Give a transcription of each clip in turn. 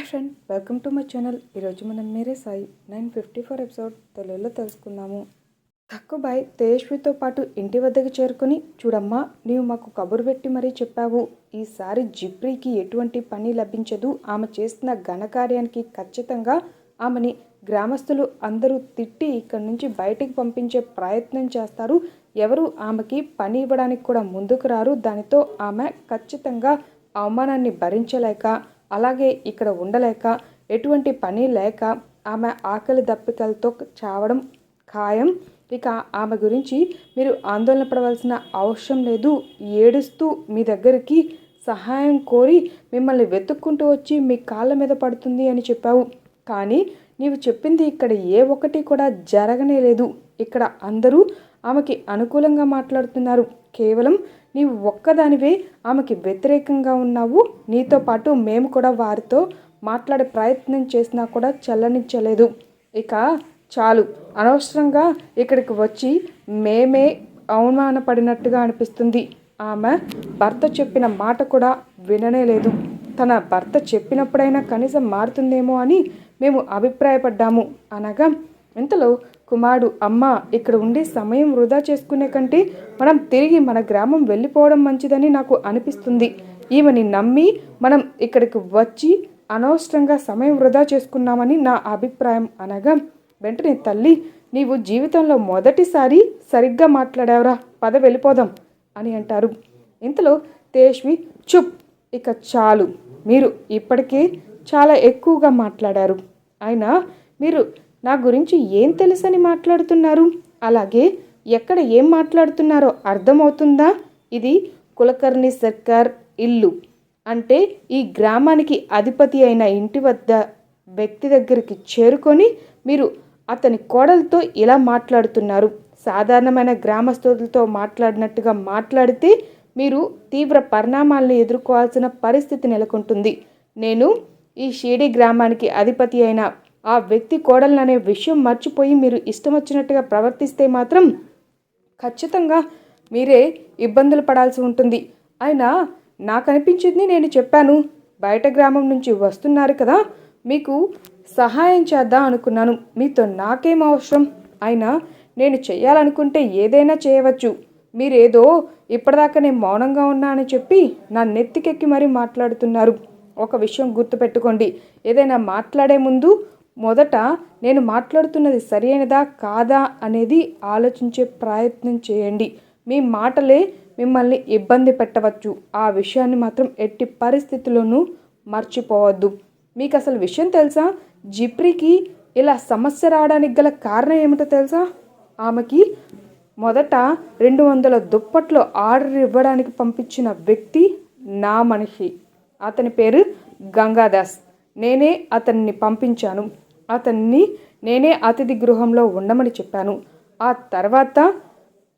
Hi friend welcome to my channel. ఈరోజు మనం మీరే Sai nine fifty four episode తెలుగులో తెలుసుకుందాము. తక్కుబాయ్ తేజస్వితో పాటు ఇంటి వద్దకు చేరుకుని చూడమ్మా నీవు మాకు కబురు పెట్టి మరీ చెప్పావు. ఈసారి జిప్రీకి ఎటువంటి పని లభించదు. ఆమె చేస్తున్న ఘనకార్యానికి ఖచ్చితంగా ఆమెని గ్రామస్తులు అందరూ తిట్టి ఇక్కడి నుంచి బయటికి పంపించే ప్రయత్నం చేస్తారు. ఎవరు ఆమెకి పని ఇవ్వడానికి కూడా ముందుకు రారు. దానితో ఆమె ఖచ్చితంగా అవమానాన్ని భరించలేక అలాగే ఇక్కడ ఉండలేక ఎటువంటి పని లేక ఆమె ఆకలి దప్పికలతో చావడం ఖాయం. ఇక ఆమె గురించి మీరు ఆందోళన పడవలసిన అవసరం లేదు. ఏడుస్తూ మీ దగ్గరికి సహాయం కోరి మిమ్మల్ని వెతుక్కుంటూ వచ్చి మీ కాళ్ళ మీద పడుతుంది అని చెప్పావు. కానీ నీవు చెప్పింది ఇక్కడ ఏ ఒక్కటి కూడా జరగనే లేదు. ఇక్కడ అందరూ ఆమెకి అనుకూలంగా మాట్లాడుతున్నారు. కేవలం నీవు ఒక్కదానివే ఆమెకి వ్యతిరేకంగా ఉన్నావు. నీతో పాటు మేము కూడా వారితో మాట్లాడే ప్రయత్నం చేసినా కూడా చల్లనిచ్చలేదు. ఇక చాలు. అనవసరంగా ఇక్కడికి వచ్చి మేమే అవమానపడినట్టుగా అనిపిస్తుంది. ఆమె భర్త చెప్పిన మాట కూడా విననే లేదు. తన భర్త చెప్పినప్పుడైనా కనీసం మారుతుందేమో అని మేము అభిప్రాయపడ్డాము. అనగా ఇంతలో కుమారుడు అమ్మ ఇక్కడ ఉండి సమయం వృధా చేసుకునే కంటే మనం తిరిగి మన గ్రామం వెళ్ళిపోవడం మంచిదని నాకు అనిపిస్తుంది. ఈమెని నమ్మి మనం ఇక్కడికి వచ్చి అనవసరంగా సమయం వృధా చేసుకున్నామని నా అభిప్రాయం అనగా వెంటనే తల్లి నీవు జీవితంలో మొదటిసారి సరిగ్గా మాట్లాడావురా పద వెళ్ళిపోదాం అని అంటారు. ఇంతలో తేష్వి చుప్ ఇక చాలు. మీరు ఇప్పటికే చాలా ఎక్కువగా మాట్లాడారు. అయినా మీరు నా గురించి ఏం తెలుసని మాట్లాడుతున్నారు? అలాగే ఎక్కడ ఏం మాట్లాడుతున్నారో అర్థమవుతుందా? ఇది కులకర్ణి సర్కార్ ఇల్లు. అంటే ఈ గ్రామానికి అధిపతి అయిన ఇంటి వద్ద వ్యక్తి దగ్గరికి చేరుకొని మీరు అతని కోడలతో ఇలా మాట్లాడుతున్నారు. సాధారణమైన గ్రామస్తులతో మాట్లాడినట్టుగా మాట్లాడితే మీరు తీవ్ర పరిణామాలను ఎదుర్కోవాల్సిన పరిస్థితి నెలకొంటుంది. నేను ఈ షీడి గ్రామానికి అధిపతి అయిన ఆ వ్యక్తి కోడలనే విషయం మర్చిపోయి మీరు ఇష్టం వచ్చినట్టుగా ప్రవర్తిస్తే మాత్రం ఖచ్చితంగా మీరే ఇబ్బందులు పడాల్సి ఉంటుంది. అయినా నాకు అనిపించింది నేను చెప్పాను. బయట గ్రామం నుంచి వస్తున్నారు కదా మీకు సహాయం చేద్దాం అనుకున్నాను. మీతో నాకేం అవసరం? అయినా నేను చేయాలనుకుంటే ఏదైనా చేయవచ్చు. మీరేదో ఇప్పటిదాకా నేను మౌనంగా ఉన్నా అని చెప్పి నా నెత్తికెక్కి మరీ మాట్లాడుతున్నారు. ఒక విషయం గుర్తుపెట్టుకోండి. ఏదైనా మాట్లాడే ముందు మొదట నేను మాట్లాడుతున్నది సరైనదా కాదా అనేది ఆలోచించే ప్రయత్నం చేయండి. మీ మాటలే మిమ్మల్ని ఇబ్బంది పెట్టవచ్చు. ఆ విషయాన్ని మాత్రం ఎట్టి పరిస్థితుల్లోనూ మర్చిపోవద్దు. మీకు అసలు విషయం తెలుసా? జిప్రీకి ఇలా సమస్య రావడానికి గల కారణం ఏమిటో తెలుసా? ఆమెకి మొదట రెండు వందల దుప్పట్లో ఆర్డర్ ఇవ్వడానికి పంపించిన వ్యక్తి నా మనిషి. అతని పేరు గంగాదాస్. నేనే అతన్ని పంపించాను. అతన్ని నేనే అతిథి గృహంలో ఉండమని చెప్పాను. ఆ తర్వాత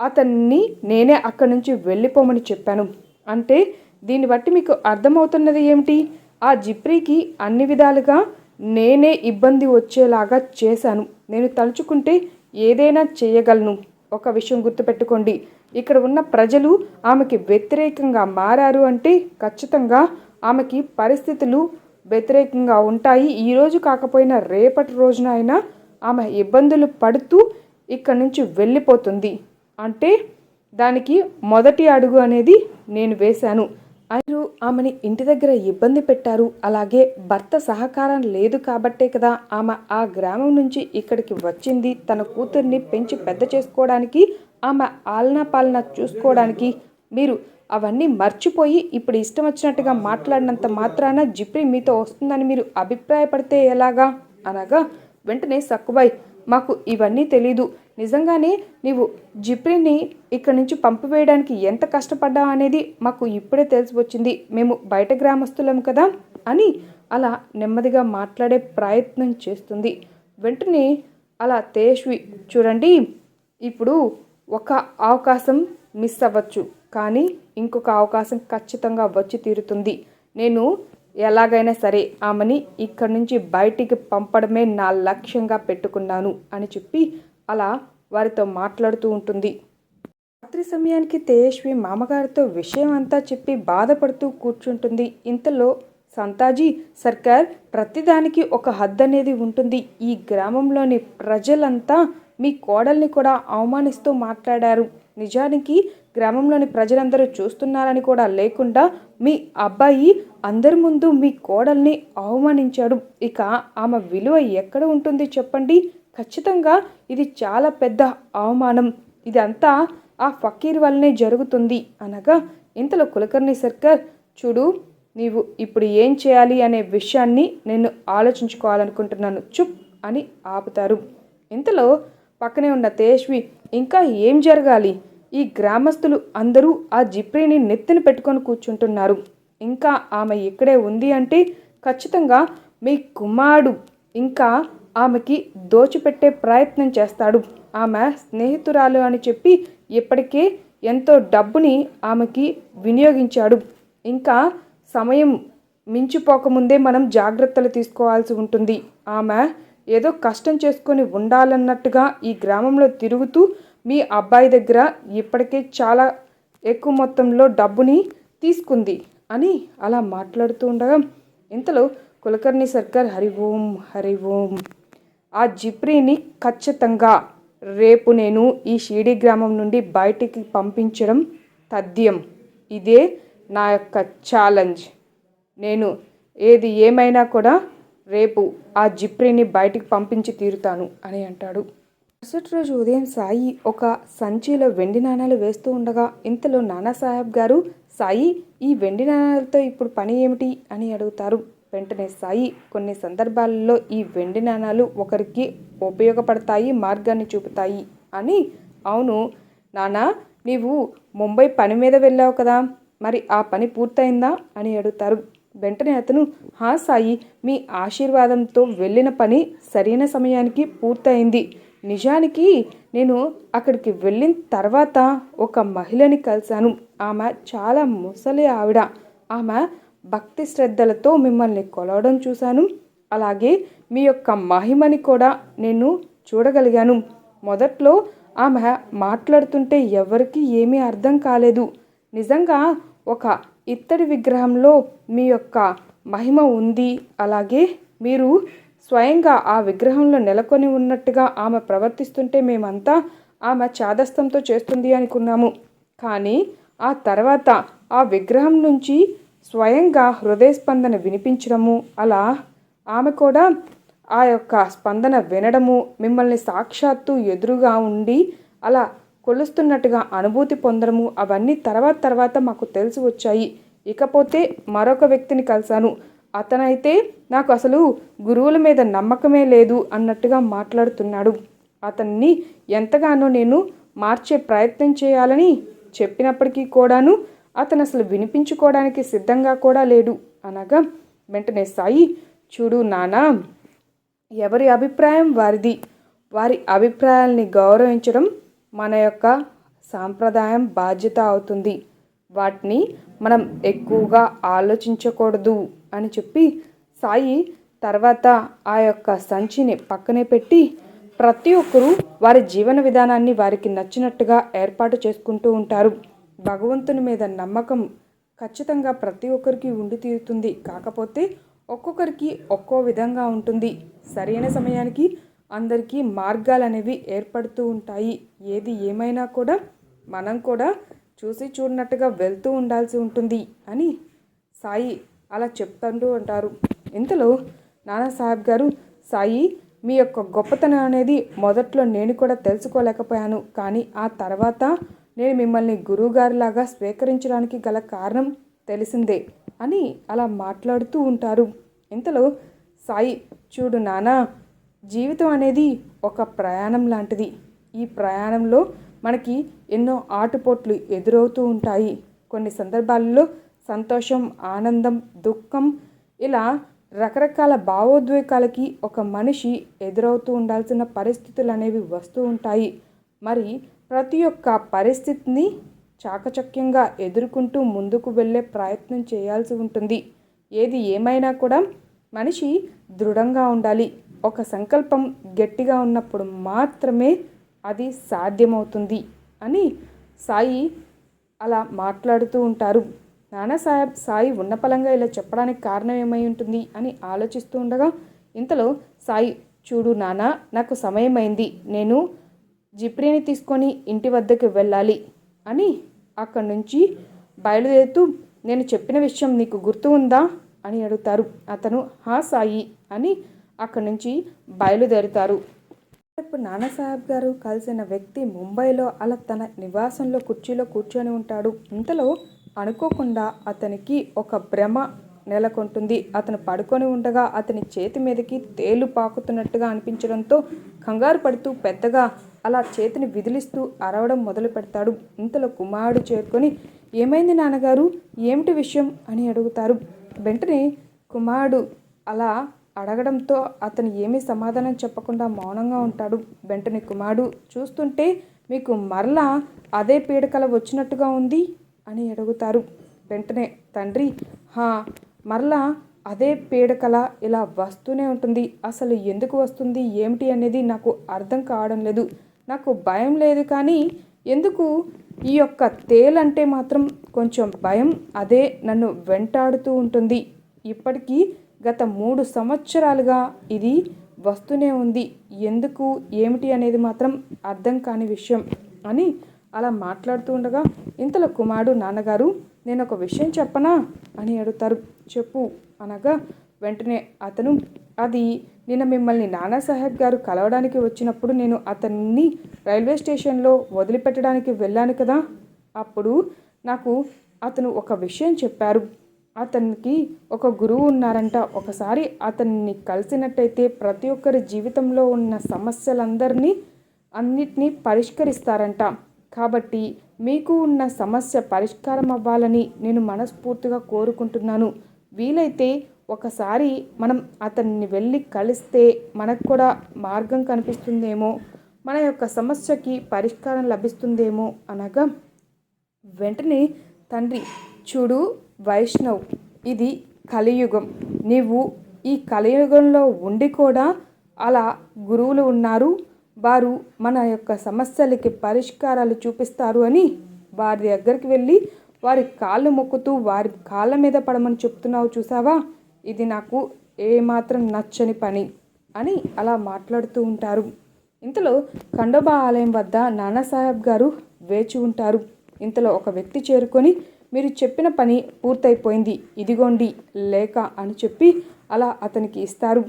అతన్ని నేనే అక్కడి నుంచి వెళ్ళిపోమని చెప్పాను. అంటే దీన్ని బట్టి మీకు అర్థమవుతున్నది ఏమిటి? ఆ జిప్రీకి అన్ని విధాలుగా నేనే ఇబ్బంది వచ్చేలాగా చేశాను. నేను తలుచుకుంటే ఏదైనా చేయగలను. ఒక విషయం గుర్తుపెట్టుకోండి. ఇక్కడ ఉన్న ప్రజలు ఆమెకి వ్యతిరేకంగా మారారు అంటే ఖచ్చితంగా ఆమెకి పరిస్థితులు వ్యతిరేకంగా ఉంటాయి. ఈరోజు కాకపోయినా రేపటి రోజున అయినా ఆమె ఇబ్బందులు పడుతూ ఇక్కడ నుంచి వెళ్ళిపోతుంది. అంటే దానికి మొదటి అడుగు అనేది నేను వేశాను. మీరు ఆమెని ఇంటి దగ్గర ఇబ్బంది పెట్టారు. అలాగే భర్త సహకారం లేదు కాబట్టే కదా ఆమె ఆ గ్రామం నుంచి ఇక్కడికి వచ్చింది. తన కూతుర్ని పెంచి పెద్ద చేసుకోవడానికి ఆమె ఆలనా పాలన చూసుకోవడానికి మీరు అవన్నీ మర్చిపోయి ఇప్పుడు ఇష్టం వచ్చినట్టుగా మాట్లాడినంత మాత్రాన జిప్రీ మీతో వస్తుందని మీరు అభిప్రాయపడితే ఎలాగా? అనగా వెంటనే సక్కుబాయ్ మాకు ఇవన్నీ తెలీదు. నిజంగానే నీవు జిప్రీని ఇక్కడి నుంచి పంపివేయడానికి ఎంత కష్టపడ్డావు అనేది మాకు ఇప్పుడే తెలిసి వచ్చింది. మేము బయట గ్రామస్తులం కదా? అని అలా నెమ్మదిగా మాట్లాడే ప్రయత్నం చేస్తుంది. వెంటనే అలా తేజ్వి చూడండి ఇప్పుడు ఒక అవకాశం మిస్ అవ్వచ్చు. కానీ ఇంకొక అవకాశం ఖచ్చితంగా వచ్చి తీరుతుంది. నేను ఎలాగైనా సరే ఆమెని ఇక్కడి నుంచి బయటికి పంపడమే నా లక్ష్యంగా పెట్టుకున్నాను అని చెప్పి అలా వారితో మాట్లాడుతూ ఉంటుంది. రాత్రి సమయానికి తేజస్వి మామగారితో విషయం అంతా చెప్పి బాధపడుతూ కూర్చుంటుంది. ఇంతలో సంతాజీ సర్కార్ ప్రతిదానికి ఒక హద్దు అనేది ఉంటుంది. ఈ గ్రామంలోని ప్రజలంతా మీ కోడల్ని కూడా అవమానిస్తూ మాట్లాడారు. నిజానికి గ్రామంలోని ప్రజలందరూ చూస్తున్నారని కూడా లేకుండా మీ అబ్బాయి అందరి ముందు మీ కోడల్ని అవమానించాడు. ఇక ఆమె విలువ ఎక్కడ ఉంటుంది చెప్పండి. ఖచ్చితంగా ఇది చాలా పెద్ద అవమానం. ఇదంతా ఆ ఫకీర్ వల్లనే జరుగుతుంది అనగా ఇంతలో కులకర్ణి సర్కార్ చూడు నీవు ఇప్పుడు ఏం చేయాలి అనే విషయాన్ని నేను ఆలోచించుకోవాలనుకుంటున్నాను. చుప్ అని ఆపుతారు. ఇంతలో పక్కనే ఉన్న తేజ్వి ఇంకా ఏం జరగాలి? ఈ గ్రామస్తులు అందరూ ఆ జిప్రీని నెత్తిన పెట్టుకొని కూర్చుంటున్నారు. ఇంకా ఆమె ఇక్కడే ఉంది అంటే ఖచ్చితంగా మీ కుమారుడు ఇంకా ఆమెకి దోచిపెట్టే ప్రయత్నం చేస్తాడు. ఆమె స్నేహితురాలు అని చెప్పి ఇప్పటికే ఎంతో డబ్బుని ఆమెకి వినియోగించాడు. ఇంకా సమయం మించిపోకముందే మనం జాగ్రత్తలు తీసుకోవాల్సి ఉంటుంది. ఆమె ఏదో కష్టం చేసుకొని ఉండాలన్నట్టుగా ఈ గ్రామంలో తిరుగుతూ మీ అబ్బాయి దగ్గర ఇప్పటికే చాలా ఎక్కువ మొత్తంలో డబ్బుని తీసుకుంది అని అలా మాట్లాడుతూ ఉండగా ఇంతలో కులకర్ణి సర్కార్ హరి ఓం హరి ఓం. ఆ జిప్రీని ఖచ్చితంగా రేపు నేను ఈ షీడీ గ్రామం నుండి బయటికి పంపించడం తథ్యం. ఇదే నా యొక్క ఛాలెంజ్. నేను ఏది ఏమైనా కూడా రేపు ఆ జిప్రీని బయటికి పంపించి తీరుతాను అని అంటాడు. మరుసటి రోజు ఉదయం సాయి ఒక సంచిలో వెండి నాణాలు వేస్తూ ఉండగా ఇంతలో నానాసాహెబ్ గారు సాయి ఈ వెండి నాణాలతో ఇప్పుడు పని ఏమిటి? అని అడుగుతారు. వెంటనే సాయి కొన్ని సందర్భాలలో ఈ వెండి నాణాలు ఒకరికి ఉపయోగపడతాయి మార్గాన్ని చూపుతాయి. అని అవును నానా నీవు ముంబై పని మీద వెళ్ళావు కదా మరి ఆ పని పూర్తయిందా? అని అడుగుతారు. వెంటనే అతను హా సాయి మీ ఆశీర్వాదంతో వెళ్ళిన పని సరైన సమయానికి పూర్తయింది. నిజానికి నేను అక్కడికి వెళ్ళిన తర్వాత ఒక మహిళని కలిశాను. ఆమె చాలా ముసలి ఆవిడ. ఆమె భక్తి శ్రద్ధలతో మిమ్మల్ని కొలవడం చూశాను. అలాగే మీ యొక్క మహిమని కూడా నేను చూడగలిగాను. మొదట్లో ఆమె మాట్లాడుతుంటే ఎవరికి ఏమీ అర్థం కాలేదు. నిజంగా ఒక ఇత్తడి విగ్రహంలో మీ యొక్క మహిమ ఉంది. అలాగే మీరు స్వయంగా ఆ విగ్రహంలో నెలకొని ఉన్నట్టుగా ఆమె ప్రవర్తిస్తుంటే మేమంతా ఆమె చాదస్తంతో చేస్తుంది అనుకున్నాము. కానీ ఆ తర్వాత ఆ విగ్రహం నుంచి స్వయంగా హృదయ స్పందన వినిపించడము అలా ఆమె కూడా ఆ యొక్క స్పందన వినడము మిమ్మల్ని సాక్షాత్తు ఎదురుగా ఉండి అలా కొలుస్తున్నట్టుగా అనుభూతి పొందడము అవన్నీ తర్వాత తర్వాత మాకు తెలిసి వచ్చాయి. ఇకపోతే మరొక వ్యక్తిని కలిశాను. అతనైతే నాకు అసలు గురువుల మీద నమ్మకమే లేదు అన్నట్టుగా మాట్లాడుతున్నాడు. అతన్ని ఎంతగానో నేను మార్చే ప్రయత్నం చేయాలని చెప్పినప్పటికీ కూడాను అతను అసలు వినిపించుకోవడానికి సిద్ధంగా కూడా లేడు. అనగా వెంటనే సాయి చూడు నానా ఎవరి అభిప్రాయం వారిది? వారి అభిప్రాయాల్ని గౌరవించడం మన యొక్క సాంప్రదాయం బాధ్యత అవుతుంది. వాటిని మనం ఎక్కువగా ఆలోచించకూడదు. అని చెప్పి సాయి తర్వాత ఆ యొక్క సంచిని పక్కనే పెట్టి ప్రతి ఒక్కరూ వారి జీవన విధానాన్ని వారికి నచ్చినట్టుగా ఏర్పాటు చేసుకుంటూ ఉంటారు. భగవంతుని మీద నమ్మకం ఖచ్చితంగా ప్రతి ఒక్కరికి ఉండి తీరుతుంది. కాకపోతే ఒక్కొక్కరికి ఒక్కో విధంగా ఉంటుంది. సరైన సమయానికి అందరికీ మార్గాలు అనేవి ఏర్పడుతూ ఉంటాయి. ఏది ఏమైనా కూడా మనం కూడా చూసి చూడనట్టుగా వెళ్తూ ఉండాల్సి ఉంటుంది అని సాయి అలా చెప్తుంటూ ఉంటారు ఇంతలో నానాసాహెబ్ గారు సాయి మీ యొక్క గొప్పతనం అనేది మొదట్లో నేను కూడా తెలుసుకోలేకపోయాను. కానీ ఆ తర్వాత నేను మిమ్మల్ని గురువుగారిలాగా స్వీకరించడానికి గల కారణం తెలిసిందే అని అలా మాట్లాడుతూ ఉంటారు. ఇంతలో సాయి చూడు నానా జీవితం అనేది ఒక ప్రయాణం లాంటిది. ఈ ప్రయాణంలో మనకి ఎన్నో ఆటుపోట్లు ఎదురవుతూ ఉంటాయి. కొన్ని సందర్భాల్లో సంతోషం ఆనందం దుఃఖం ఇలా రకరకాల భావోద్వేగాలకి ఒక మనిషి ఎదురవుతూ ఉండాల్సిన పరిస్థితులు అనేవి వస్తూ ఉంటాయి. మరి ప్రతి ఒక్క పరిస్థితిని చాకచక్యంగా ఎదుర్కొంటూ ముందుకు వెళ్ళే ప్రయత్నం చేయాల్సి ఉంటుంది. ఏది ఏమైనా కూడా మనిషి దృఢంగా ఉండాలి. ఒక సంకల్పం గట్టిగా ఉన్నప్పుడు మాత్రమే అది సాధ్యమవుతుంది అని సాయి అలా మాట్లాడుతూ ఉంటారు. నానాసాహెబ్ సాయి ఉన్నపలంగా ఇలా చెప్పడానికి కారణం ఏమై ఉంటుంది అని ఆలోచిస్తూ ఉండగా ఇంతలో సాయి చూడు నానా నాకు సమయమైంది నేను జిప్రీని తీసుకొని ఇంటి వద్దకు వెళ్ళాలి అని అక్కడి నుంచి బయలుదేరుతూ నేను చెప్పిన విషయం నీకు గుర్తు ఉందా అని అడుగుతారు. అతను హా సాయి అని అక్కడి నుంచి బయలుదేరుతారు. ఇప్పుడు నానాసాహెబ్ గారు కలిసిన వ్యక్తి ముంబైలో అలా తన నివాసంలో కుర్చీలో కూర్చొని ఉంటాడు. ఇంతలో అనుకోకుండా అతనికి ఒక భ్రమ నెలకొంటుంది. అతను పడుకొని ఉండగా అతని చేతి మీదకి తేలు పాకుతున్నట్టుగా అనిపించడంతో కంగారు పడుతూ పెద్దగా అలా చేతిని విదిలిస్తూ అరవడం మొదలు పెడతాడు. ఇంతలో కుమారుడు చేరుకొని ఏమైంది నాన్నగారు? ఏమిటి విషయం? అని అడుగుతారు. వెంటనే కుమారుడు అలా అడగడంతో అతను ఏమీ సమాధానం చెప్పకుండా మౌనంగా ఉంటాడు. వెంటనే కుమారుడు చూస్తుంటే మీకు మరలా అదే పీడకల వచ్చినట్టుగా ఉంది? అని అడుగుతారు. వెంటనే తండ్రి హా మరలా అదే పీడకల ఇలా వస్తూనే ఉంటుంది. అసలు ఎందుకు వస్తుంది? ఏమిటి అనేది నాకు అర్థం కావడం లేదు. నాకు భయం లేదు కానీ ఎందుకు? ఈ యొక్క తేలంటే మాత్రం కొంచెం భయం. అదే నన్ను వెంటాడుతూ ఉంటుంది. ఇప్పటికీ గత మూడు సంవత్సరాలుగా ఇది వస్తూనే ఉంది. ఎందుకు? ఏమిటి అనేది మాత్రం అర్థం కాని విషయం అని అలా మాట్లాడుతూ ఉండగా ఇంతలో కుమారుడు నాన్నగారు నేను ఒక విషయం చెప్పనా? అని అడుగుతారు. చెప్పు అనగా వెంటనే అతను అది నిన్న మిమ్మల్ని నానాసాహెబ్ గారు కలవడానికి వచ్చినప్పుడు నేను అతన్ని రైల్వే స్టేషన్లో వదిలిపెట్టడానికి వెళ్ళాను కదా అప్పుడు నాకు అతను ఒక విషయం చెప్పారు. అతనికి ఒక గురువు ఉన్నారంట. ఒకసారి అతన్ని కలిసినట్టయితే ప్రతి ఒక్కరి జీవితంలో ఉన్న సమస్యలందరినీ అన్నిటినీ పరిష్కరిస్తారంట. కాబట్టి మీకు ఉన్న సమస్య పరిష్కారం అవ్వాలని నేను మనస్ఫూర్తిగా కోరుకుంటున్నాను. వీలైతే ఒకసారి మనం అతన్ని వెళ్ళి కలిస్తే మనకు కూడా మార్గం కనిపిస్తుందేమో మన యొక్క సమస్యకి పరిష్కారం లభిస్తుందేమో అనగా వెంటనే తండ్రి చూడు వైష్ణవ్ ఇది కలియుగం. నీవు ఈ కలియుగంలో ఉండి కూడా అలా గురువులు ఉన్నారు. వారు మన యొక్క సమస్యలకి పరిష్కారాలు చూపిస్తారు అని వారి దగ్గరికి వెళ్ళి వారి కాళ్ళు మొక్కుతూ వారి కాళ్ళ మీద పడమని చెప్తున్నావు చూసావా? ఇది నాకు ఏమాత్రం నచ్చని పని అని అలా మాట్లాడుతూ ఉంటారు. ఇంతలో ఖండోబా ఆలయం వద్ద నానాసాహెబ్ గారు వేచి ఉంటారు. ఇంతలో ఒక వ్యక్తి చేరుకొని మీరు చెప్పిన పని పూర్తయిపోయింది ఇదిగోండి లేక అని చెప్పి అలా అతనికి ఇస్తారు.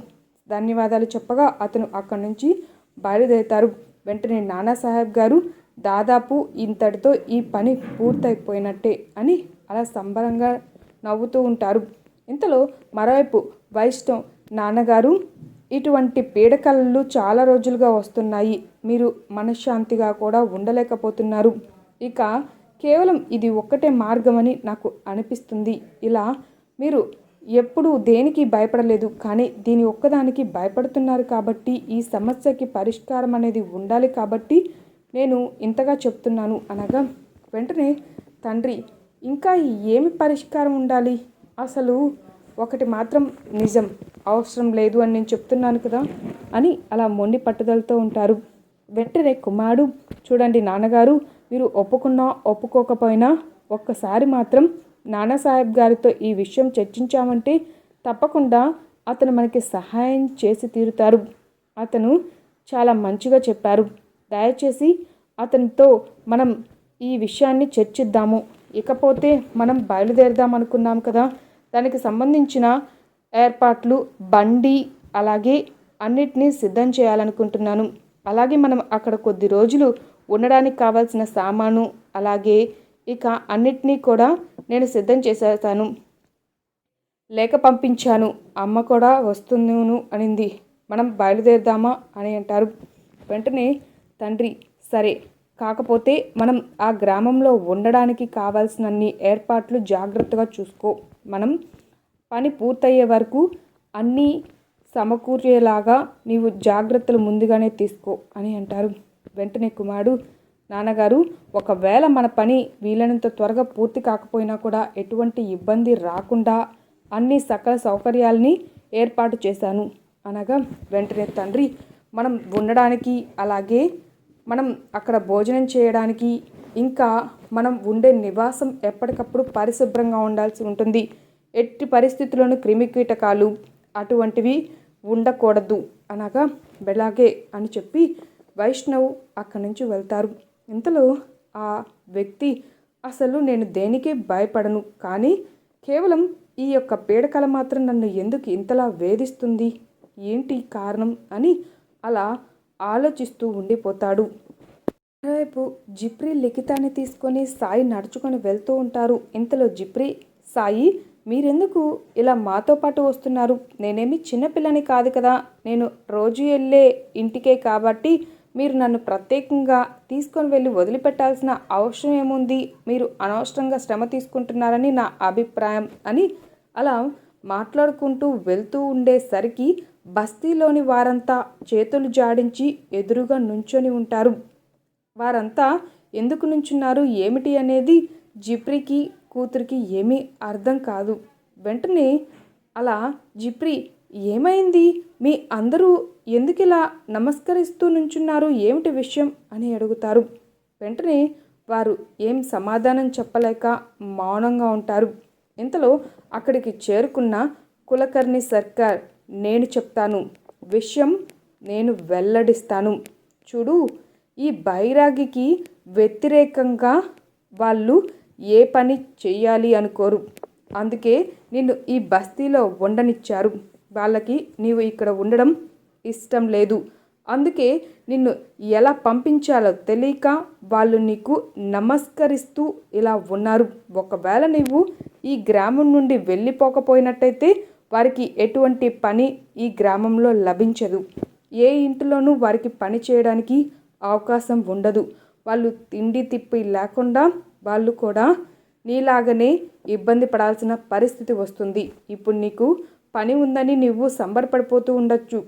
ధన్యవాదాలు చెప్పగా అతను అక్కడి నుంచి బయలుదేరుతారు. వెంటనే నానాసాహెబ్ గారు దాదాపు ఇంతటితో ఈ పని పూర్తయిపోయినట్టే అని అలా సంబరంగా నవ్వుతూ ఉంటారు. ఇంతలో మరోవైపు వైష్ణవ్ నాన్నగారు ఇటువంటి పీడకలలు చాలా రోజులుగా వస్తున్నాయి. మీరు మనశ్శాంతిగా కూడా ఉండలేకపోతున్నారు. ఇక కేవలం ఇది ఒక్కటే మార్గమని నాకు అనిపిస్తుంది. ఇలా మీరు ఎప్పుడు దేనికి భయపడలేదు కానీ దీని ఒక్కదానికి భయపడుతున్నారు కాబట్టి ఈ సమస్యకి పరిష్కారం అనేది ఉండాలి కాబట్టి నేను ఇంతగా చెప్తున్నాను అనగా వెంటనే తండ్రి ఇంకా ఏమి పరిష్కారం ఉండాలి? అసలు ఒకటి మాత్రం నిజం అవసరం లేదు అని నేను చెప్తున్నాను కదా అని అలా మొండి పట్టుదలతో ఉంటారు. వెంటనే కుమారుడు చూడండి నాన్నగారు మీరు ఒప్పుకున్నా ఒప్పుకోకపోయినా ఒక్కసారి మాత్రం నానాసాహెబ్ గారితో ఈ విషయం చర్చించామంటే తప్పకుండా అతను మనకి సహాయం చేసి తీరుతారు. అతను చాలా మంచిగా చెప్పారు. దయచేసి అతనితో మనం ఈ విషయాన్ని చర్చిద్దాము. ఇకపోతే మనం బయలుదేరదాం అనుకున్నాం కదా. దానికి సంబంధించిన ఏర్పాట్లు బండి అలాగే అన్నిటినీ సిద్ధం చేయాలనుకుంటున్నాను. అలాగే మనం అక్కడ కొద్ది రోజులు ఉండడానికి కావాల్సిన సామాను అలాగే ఇక అన్నిటినీ కూడా నేను సిద్ధం చేసేసాను లేఖ పంపించాను. అమ్మ కూడా వస్తుందును అనింది. మనం బయలుదేరదామా అని అంటారు. వెంటనే తండ్రి సరే. కాకపోతే మనం ఆ గ్రామంలో ఉండడానికి కావాల్సినన్ని ఏర్పాట్లు జాగ్రత్తగా చూసుకో. మనం పని పూర్తయ్యే వరకు అన్నీ సమకూర్చేలాగా నీవు జాగ్రత్తలు ముందుగానే తీసుకో అని అంటారు. వెంటనే కుమారుడు నాన్నగారు ఒకవేళ మన పని వీలైనంత త్వరగా పూర్తి కాకపోయినా కూడా ఎటువంటి ఇబ్బంది రాకుండా అన్ని సకల సౌకర్యాలని ఏర్పాటు చేశాను. అనగా వెంటనే తండ్రి మనం ఉండడానికి అలాగే మనం అక్కడ భోజనం చేయడానికి ఇంకా మనం ఉండే నివాసం ఎప్పటికప్పుడు పరిశుభ్రంగా ఉండాల్సి ఉంటుంది. ఎట్టి పరిస్థితుల్లోనూ క్రిమికీటకాలు అటువంటివి ఉండకూడదు. అనగా బెలాగే అని చెప్పి వైష్ణవ్ అక్కడి నుంచి వెళ్తారు. ఇంతలో ఆ వ్యక్తి అసలు నేను దేనికి భయపడను కానీ కేవలం ఈ యొక్క పీడకల మాత్రం నన్ను ఎందుకు ఇంతలా వేధిస్తుంది? ఏంటి కారణం? అని అలా ఆలోచిస్తూ ఉండిపోతాడు. మరోవైపు జిప్రి లిఖితాన్ని తీసుకొని సాయి నడుచుకొని వెళ్తూ ఉంటారు. ఇంతలో జిప్రి సాయి మీరెందుకు ఇలా మాతో పాటు వస్తున్నారు? నేనేమి చిన్నపిల్లని కాదు కదా. నేను రోజు వెళ్ళే ఇంటికే కాబట్టి మీరు నన్ను ప్రత్యేకంగా తీసుకొని వెళ్ళి వదిలిపెట్టాల్సిన అవసరం ఏముంది? మీరు అనవసరంగా శ్రమ తీసుకుంటున్నారని నా అభిప్రాయం అని అలా మాట్లాడుకుంటూ వెళ్తూ ఉండేసరికి బస్తీలోని వారంతా చేతులు జాడించి ఎదురుగా నుంచొని ఉంటారు. వారంతా ఎందుకు నుంచున్నారు? ఏమిటి అనేది జిప్రికి కూతురికి ఏమీ అర్థం కాదు. వెంటనే అలా జిప్రి ఏమైంది? మీ అందరూ ఎందుకు ఇలా నమస్కరిస్తూ నుంచున్నారు ఏమిటి విషయం అని అడుగుతారు. వెంటనే వారు ఏం సమాధానం చెప్పలేక మౌనంగా ఉంటారు. ఇంతలో అక్కడికి చేరుకున్న కులకర్ణి సర్కార్ నేను చెప్తాను. విషయం నేను వెల్లడిస్తాను. చూడు ఈ బైరాగికి వ్యతిరేకంగా వాళ్ళు ఏ పని చేయాలి అనుకోరు. అందుకే నిన్ను ఈ బస్తీలో ఉండనిచ్చారు. వాళ్ళకి నీవు ఇక్కడ ఉండడం ఇష్టం లేదు. అందుకే నిన్ను ఎలా పంపించాలో తెలియక వాళ్ళు నీకు నమస్కరిస్తూ ఇలా ఉన్నారు. ఒకవేళ నీవు ఈ గ్రామం నుండి వెళ్ళిపోకపోయినట్టయితే వారికి ఎటువంటి పని ఈ గ్రామంలో లభించదు. ఏ ఇంటిలోనూ వారికి పని చేయడానికి అవకాశం ఉండదు. వాళ్ళు తిండి తిప్పి లేకుండా వాళ్ళు కూడా నీలాగనే ఇబ్బంది పడాల్సిన పరిస్థితి వస్తుంది. ఇప్పుడు నీకు పని ఉందని నువ్వు సంబరపడిపోతూ ఉండొచ్చు.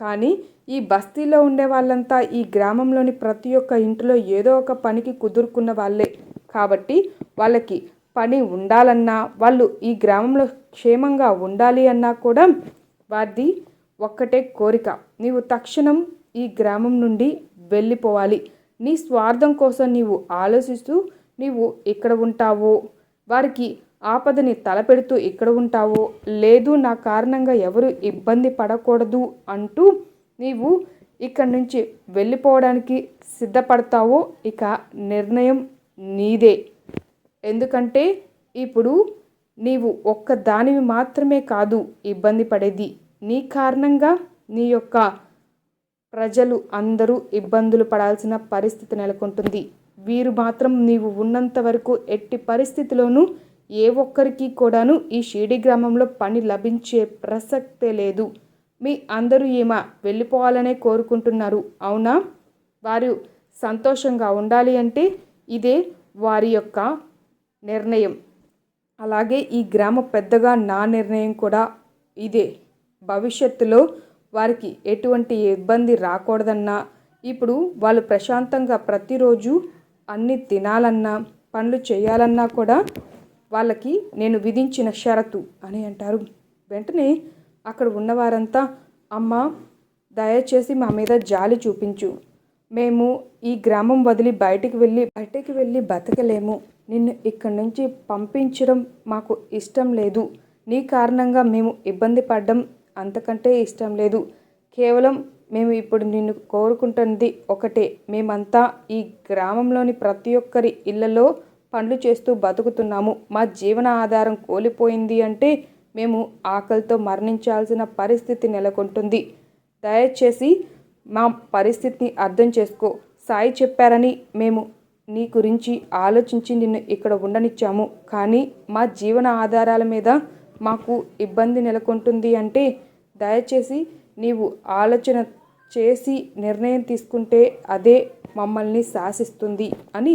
కానీ ఈ బస్తీలో ఉండే వాళ్ళంతా ఈ గ్రామంలోని ప్రతి ఒక్క ఇంటిలో ఏదో ఒక పనికి కుదురుకున్న వాళ్ళే. కాబట్టి వాళ్ళకి పని ఉండాలన్నా వాళ్ళు ఈ గ్రామంలో క్షేమంగా ఉండాలి అన్నా కూడా వారిది ఒక్కటే కోరిక. నీవు తక్షణం ఈ గ్రామం నుండి వెళ్ళిపోవాలి. నీ స్వార్థం కోసం నీవు ఆలోచిస్తూ నీవు ఇక్కడ ఉంటావో వారికి ఆపదని తలపెడుతూ ఇక్కడ ఉంటావో? లేదు నా కారణంగా ఎవరు ఇబ్బంది పడకూడదు అంటూ నీవు ఇక్కడి నుంచి వెళ్ళిపోవడానికి సిద్ధపడతావో ఇక నిర్ణయం నీదే. ఎందుకంటే ఇప్పుడు నీవు ఒక్క దానివి మాత్రమే కాదు ఇబ్బంది పడేది. నీ కారణంగా నీ యొక్క ప్రజలు అందరూ ఇబ్బందులు పడాల్సిన పరిస్థితి నెలకొంటుంది. వీరు మాత్రం నీవు ఉన్నంత వరకు ఎట్టి పరిస్థితిలోనూ ఏ ఒక్కరికి కూడాను ఈ షిరిడి గ్రామంలో పని లభించే ప్రసక్తే లేదు. మీ అందరూ ఈమె వెళ్ళిపోవాలనే కోరుకుంటున్నారు. అవునా? వారు సంతోషంగా ఉండాలి అంటే ఇదే వారి యొక్క నిర్ణయం. అలాగే ఈ గ్రామ పెద్దగా నా నిర్ణయం కూడా ఇదే. భవిష్యత్తులో వారికి ఎటువంటి ఇబ్బంది రాకూడదన్నా ఇప్పుడు వాళ్ళు ప్రశాంతంగా ప్రతిరోజు అన్ని తినాలన్నా పనులు చేయాలన్నా కూడా వాళ్ళకి నేను విధించిన షరతు అని అంటారు. వెంటనే అక్కడ ఉన్నవారంతా అమ్మ దయచేసి మా మీద జాలి చూపించు. మేము ఈ గ్రామం వదిలి బయటికి వెళ్ళి బయటికి వెళ్ళి బతకలేము. నిన్ను ఇక్కడి నుంచి పంపించడం మాకు ఇష్టం లేదు. నీ కారణంగా మేము ఇబ్బంది పడ్డం అంతకంటే ఇష్టం లేదు. కేవలం మేము ఇప్పుడు నిన్ను కోరుకుంటున్నది ఒకటే. మేమంతా ఈ గ్రామంలోని ప్రతి ఒక్కరి ఇళ్ళలో పనులు చేస్తూ బతుకుతున్నాము. మా జీవన ఆధారం కోల్పోయింది అంటే మేము ఆకలితో మరణించాల్సిన పరిస్థితి నెలకొంటుంది. దయచేసి మా పరిస్థితిని అర్థం చేసుకో. సాయి చెప్పారని మేము నీ గురించి ఆలోచించి నిన్ను ఇక్కడ ఉండనిచ్చాము. కానీ మా జీవన ఆధారాల మీద మాకు ఇబ్బంది నెలకొంటుంది అంటే దయచేసి నీవు ఆలోచన చేసి నిర్ణయం తీసుకుంటే అదే మమ్మల్ని శాసిస్తుంది అని